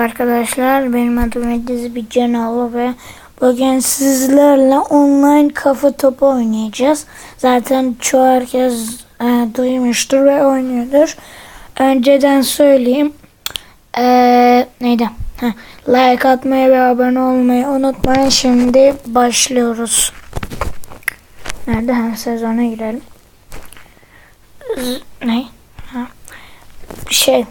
arkadaşlar. Benim adım Ediz Bicanoğlu ve bugün sizlerle online kafa topu oynayacağız. Zaten çoğu herkes e, duymuştur ve oynuyordur. Önceden söyleyeyim. E, neydi? Heh, like atmayı ve abone olmayı unutmayın. Şimdi başlıyoruz. Nerede? Hem sezona girelim. Z- ne? Ha. Şey,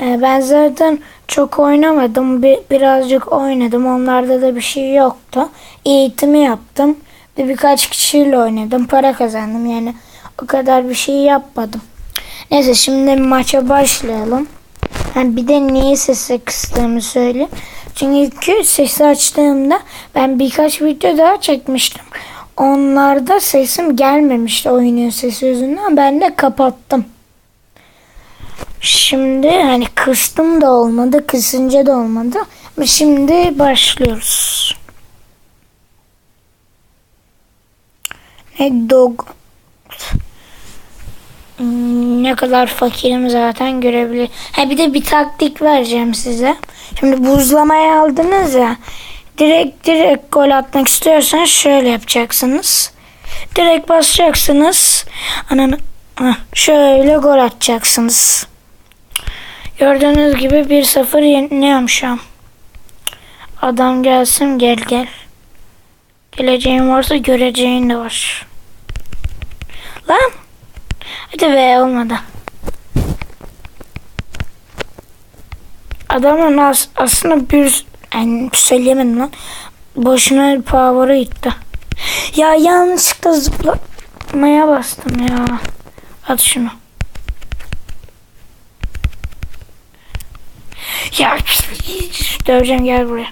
ben zaten çok oynamadım. Bir, birazcık oynadım. Onlarda da bir şey yoktu. Eğitimi yaptım. Bir birkaç kişiyle oynadım. Para kazandım yani. O kadar bir şey yapmadım. Neyse şimdi maça başlayalım. Ha, bir de niye sesi kıstığımı söyleyeyim. Çünkü sesi açtığımda ben birkaç video daha çekmiştim. Onlarda sesim gelmemişti oyunun sesi yüzünden. Ben de kapattım. Şimdi hani kıstım da olmadı, kısınca da olmadı. Şimdi başlıyoruz. Ne dog Hmm, ne kadar fakirim zaten görebilir. Ha bir de bir taktik vereceğim size. Şimdi buzlamaya aldınız ya. Direkt direkt gol atmak istiyorsanız şöyle yapacaksınız. Direkt basacaksınız. Ananı şöyle gol atacaksınız. Gördüğünüz gibi 1-0 yeniliyorum şu an. Adam gelsin gel gel. Geleceğin varsa göreceğin de var. Lan. Hadi be olmadı. Adamın as aslında bir yani söyleyemedim lan. Boşuna power'ı gitti. Ya yanlışlıkla zıplamaya bastım ya. At şunu. Ya döveceğim gel buraya.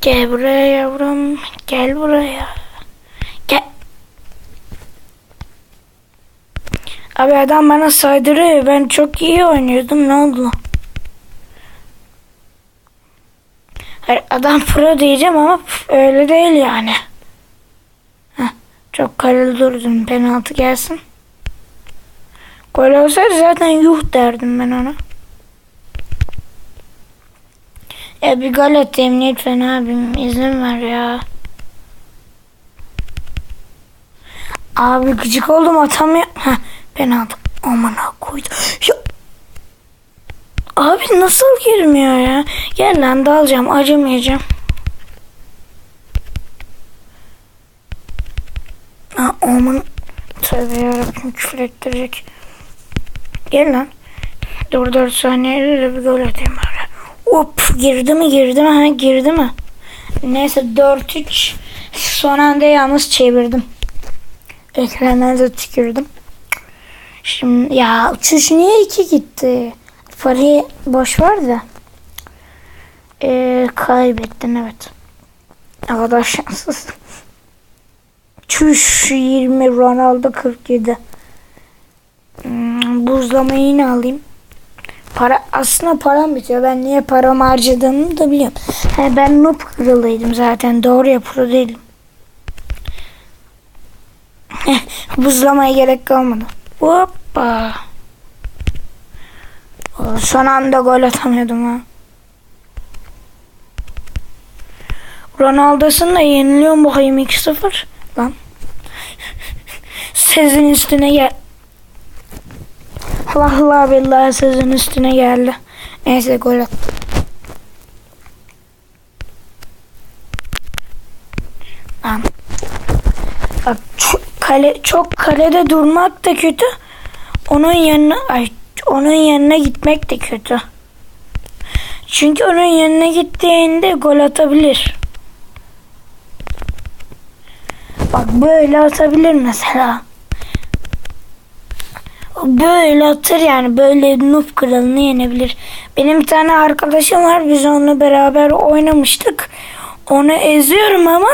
Gel buraya yavrum. Gel buraya. Gel. Abi adam bana saydırıyor. Ben çok iyi oynuyordum. Ne oldu? Hayır, adam pro diyeceğim ama öyle değil yani. Heh, çok durdum. Penaltı gelsin. Gol olsaydı zaten yuh derdim ben ona. Ya bir gol atayım lütfen abim izin ver ya. Abi gıcık oldum atamıyor. Heh, penaltı. Aman ha koydu. Ya. Abi nasıl girmiyor ya? Gel lan dalacağım acımayacağım. Ha, aman tövbe yarabbim küfür ettirecek. Gel lan. Dur 4 saniyede de bir gol atayım böyle. Hop girdi mi girdi mi ha girdi mi? Neyse 4-3 son anda yalnız çevirdim. Ekrana da tükürdüm. Şimdi ya uçuş niye 2 gitti? Parayı boş ver de. Ee, kaybettin evet. Ne kadar şanssız. Çüş 20 Ronaldo 47. Hmm, buzlamayı yine alayım. Para aslında param bitiyor. Ben niye param harcadığımı da biliyorum. He, ben noob kralıydım zaten. Doğru ya pro değilim. Buzlamaya gerek kalmadı. Hoppa. Son anda gol atamıyordum ha. Ronaldo'sun da yeniliyor bakayım 2-0. Lan. Sezin üstüne gel. Allah billahi sezin üstüne geldi. Neyse gol attı. Bak çok, kale, çok kalede durmak da kötü. Onun yanına ay onun yanına gitmek de kötü. Çünkü onun yanına gittiğinde gol atabilir. Bak böyle atabilir mesela. Böyle atır yani böyle noob kralını yenebilir. Benim bir tane arkadaşım var biz onunla beraber oynamıştık. Onu eziyorum ama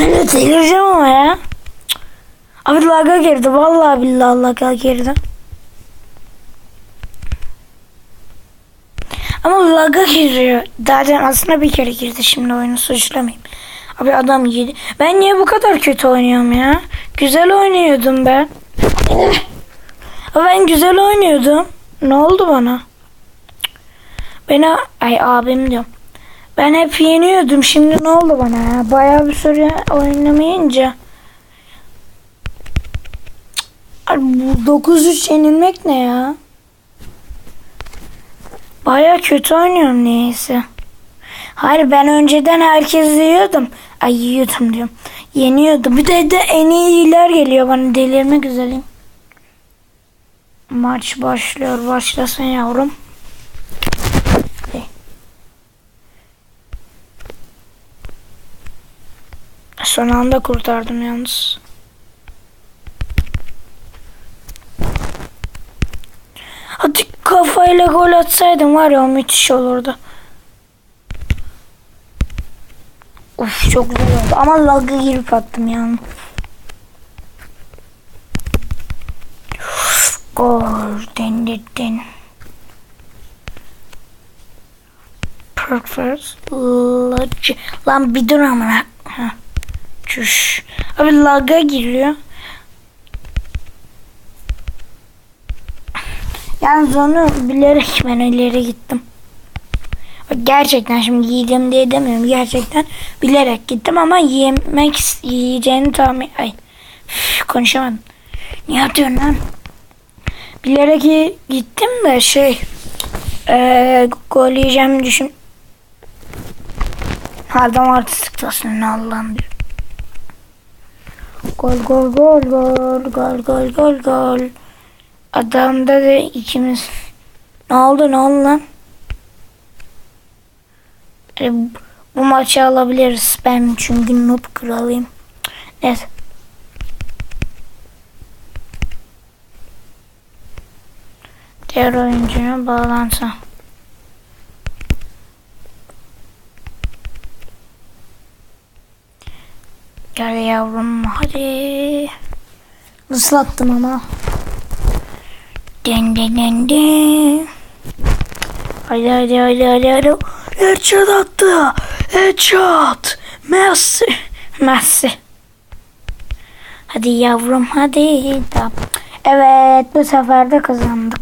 Ben de delireceğim ama ya. Abi laga girdi. Vallahi billahi laga girdi. Ama laga giriyor. Zaten aslında bir kere girdi. Şimdi oyunu suçlamayayım. Abi adam yedi. Ben niye bu kadar kötü oynuyorum ya? Güzel oynuyordum ben. Ben güzel oynuyordum. Ne oldu bana? Beni ay abim diyorum. Ben hep yeniyordum. Şimdi ne oldu bana ya? Bayağı bir süre oynamayınca. Abi bu 9-3 yenilmek ne ya? Baya kötü oynuyorum neyse. Hayır ben önceden herkes yiyordum. Ay yiyordum diyorum. Yeniyordum. Bir de, de en iyiler geliyor bana delirmek üzereyim. Maç başlıyor. Başlasın yavrum. Son anda kurtardım yalnız. Hadi kafayla gol atsaydım var ya müthiş olurdu. Uf çok güzel oldu ama lagı girip attım yani. Gol dendirdin. Perfect. Lan bir dur amına. Çüş. Abi laga giriyor. Yalnız onu bilerek ben ileri gittim. Gerçekten şimdi yiyeceğim diye demiyorum. Gerçekten bilerek gittim ama yemek yiyeceğini tahmin... Ay üf, konuşamadım. Niye atıyorsun lan? Bilerek gittim de şey... Eee gol yiyeceğimi düşün... Adam artistliktasın Allah'ım diyor. Gol gol gol gol gol gol gol gol. Adamda da ikimiz. Ne oldu ne oldu lan? E, bu- maçı alabiliriz. Ben çünkü noob kralıyım. Evet. Diğer oyuncunun bağlantı. Gel yavrum hadi. Nasıl attım ama? Den den den den. Hadi hadi hadi hadi hadi. Headshot attı. Headshot. Messi. Messi. Hadi yavrum hadi. Tamam. Evet bu sefer de kazandık.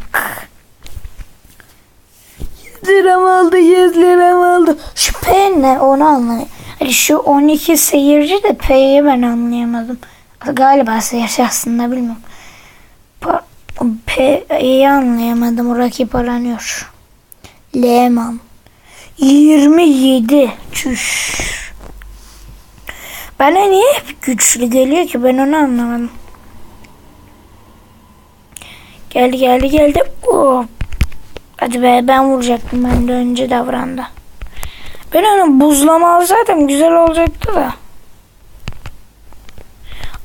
100 liram oldu 100 liram. Şu P ne onu anlayayım. Hani şu 12 seyirci de P'yi ben anlayamadım. Galiba seyirci aslında bilmiyorum. P'yi anlayamadım. Rakip aranıyor. Lehman. 27. Çüş. Bana niye hep güçlü geliyor ki ben onu anlamadım. Geldi geldi geldi. Oh. Hadi be ben vuracaktım ben de önce davrandı. Ben onu buzlama alsaydım güzel olacaktı da.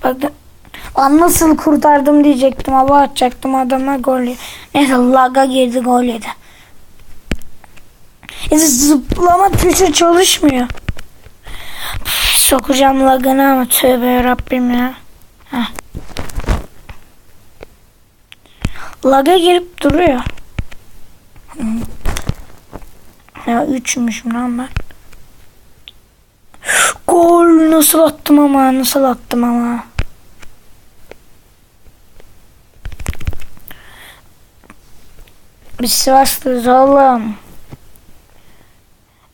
Bak Lan nasıl kurtardım diyecektim. Hava atacaktım adama gol yedi. Neyse laga girdi gol yedi. E, zıplama tuşu çalışmıyor. Üf, sokacağım lagını ama tövbe yarabbim ya. Heh. Laga girip duruyor. Hmm. Ya üçmüşüm lan ben. Gol nasıl attım ama nasıl attım ama. Biz Sivaslıyız oğlum.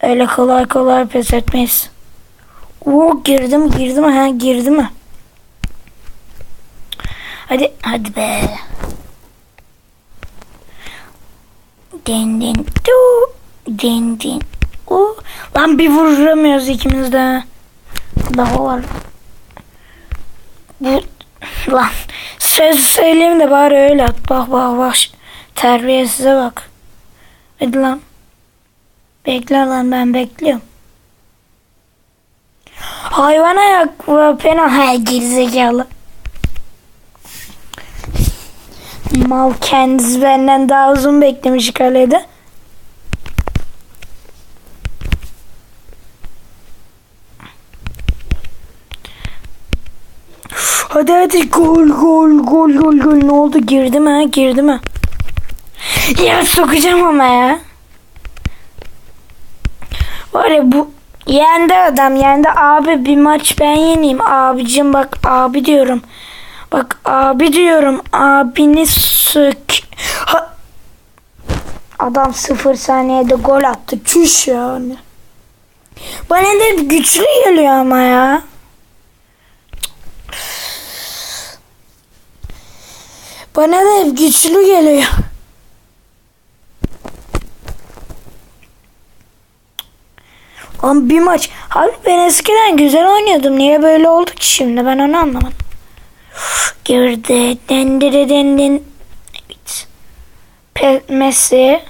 Öyle kolay kolay pes etmeyiz. Oo girdi mi girdi mi ha girdi mi? Hadi hadi be. Du den den. Oo. Lan bir vuramıyoruz ikimiz de. Daha var. Bu lan söz söyleyeyim de bari öyle at. Bak bak bak. Terbiyesize bak. Hadi lan. Bekle lan ben bekliyorum. Hayvan ayak ve pena hay gerizekalı. Mal kendisi benden daha uzun beklemiş kalede. Hadi hadi gol gol gol gol gol ne oldu girdi mi girdi mi? Ya sokacağım ama ya. Var ya bu yendi adam yendi abi bir maç ben yeneyim abicim bak abi diyorum. Bak abi diyorum abini sök. Ha. Adam sıfır saniyede gol attı çüş yani. Bana da güçlü geliyor ama ya. Bana da hep güçlü geliyor. Ama bir maç. Abi ben eskiden güzel oynuyordum. Niye böyle oldu ki şimdi? Ben onu anlamadım. Girdi. Dendiri dendin. Evet. Messi.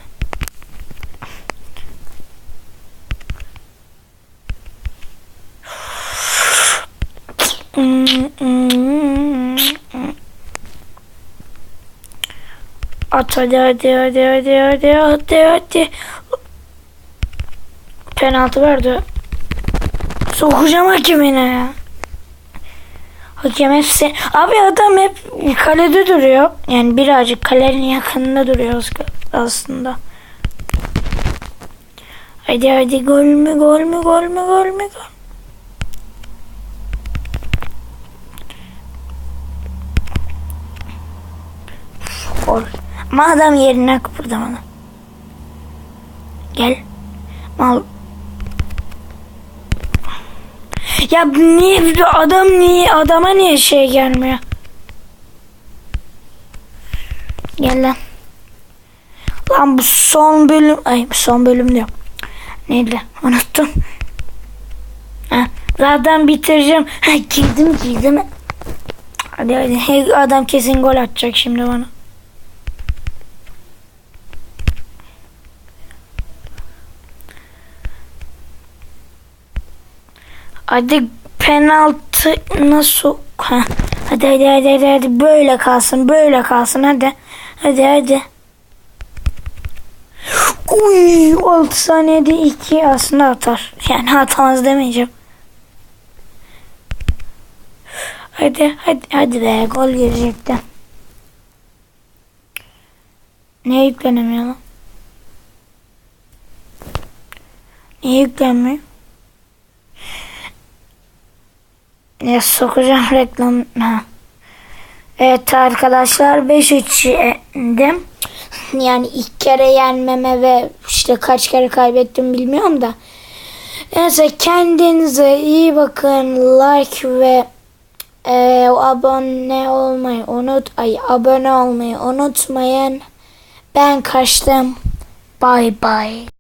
At hadi hadi hadi hadi hadi hadi hadi. Penaltı verdi. Sokacağım hakemine ya. Hakem hepsi. Abi adam hep kalede duruyor. Yani birazcık kalenin yakınında duruyor aslında. Hadi hadi gol mü gol mü gol mü gol mü gol. Gol. Ama adam yerine kıpırdamadı. Gel. Mal. Ya niye adam niye adama niye şey gelmiyor? Gel lan. Lan bu son bölüm ay son bölüm diyor. Neydi? Unuttum. Ha, zaten bitireceğim. Ha, girdim girdim. Hadi hadi. Adam kesin gol atacak şimdi bana. Hadi penaltı nasıl? Ha. Hadi hadi hadi hadi hadi böyle kalsın böyle kalsın hadi. Hadi hadi. Uy 6 saniyede 2 aslında atar. Yani atamaz demeyeceğim. Hadi hadi hadi be gol girecekti. Niye yüklenemiyor lan? Niye yüklenmiyor? Ya sokacağım reklam. Ha. Evet arkadaşlar 5-3 yendim. Yani ilk kere yenmeme ve işte kaç kere kaybettim bilmiyorum da. Neyse kendinize iyi bakın. Like ve e, abone olmayı unut ay abone olmayı unutmayın. Ben kaçtım. Bye bye.